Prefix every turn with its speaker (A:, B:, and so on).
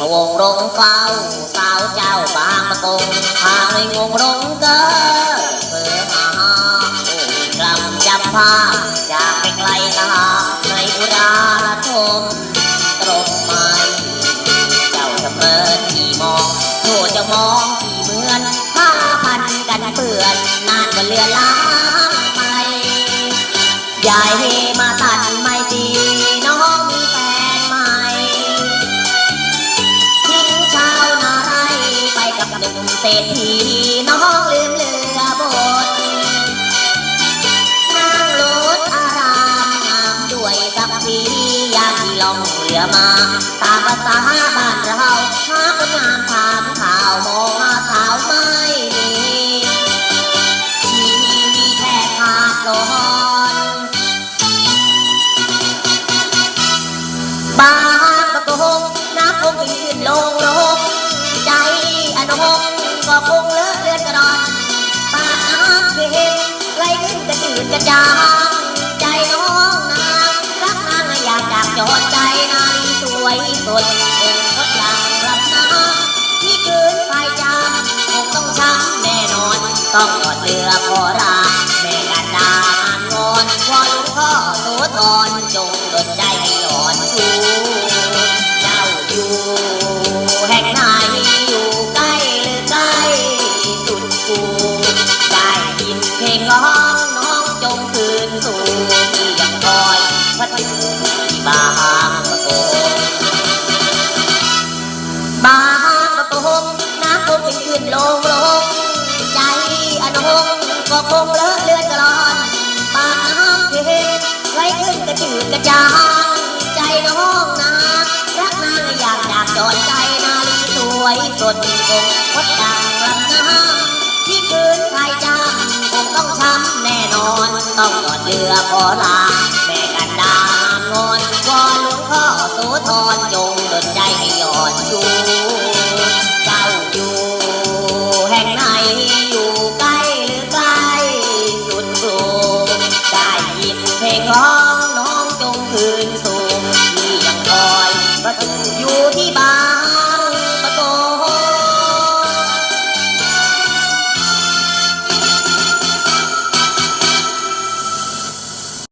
A: พวงรงเฝ้าสาวเจ้าบางประกงพาไม่งงรงเกอเพื่อมาหาโอ้ยกรำจำภาจากไปไกลตาในอุราละชมตรงไม้เจ้าจะเมินที่มองโทษจะมองที่เหมือนผ้าพันกันเปื่อนนานกว่าเลือล้างไปยายเฮมาตัดไม่ดี เศรษฐีน้องลืมเรือบนนั่งรถอารามงามด้วยสักทีอยากที่ลองเรือมา ตามภาษาบ้านเราหาคนงามถามข่าวมองหาสาวไม่มีชีวิตแทบขาดลอนบางประกงน้ำคงขึ้นลงลง ใจองก็คงเลอะเลือนกระดอนปากน้ำเค็มไหลขึ้นกระจืดกระจางใจน้องนางรักนางอยากจากจอดใจนาลีสวยสดองค์พดหลังลำน้ำที่คืนไฟจามคงต้องช้ำแน่นอน ต้องกอดเรือขอลาแม่กันดานงอนวอนหลวงพ่อโสธรจงดลใจให้หลอ กูได้ยินเพลงร้องน้องจงคืนสู่ที่ยังคอยพัดถึงที่บางประกงบางประกงน้ำคงเป็นขึ้นลงลงใจอนงก็คงเลอะเลือนกลอนปากน้ำเพลงไหลขึ้นกระจืดกระจางใจน้องนารักนางอยากจากจอดใจนาลีสวยสดคงวัดดังลำน้ำ ที่คืนใครจำคงต้องช้ำแน่นอน ต้องกอดเรือขอลา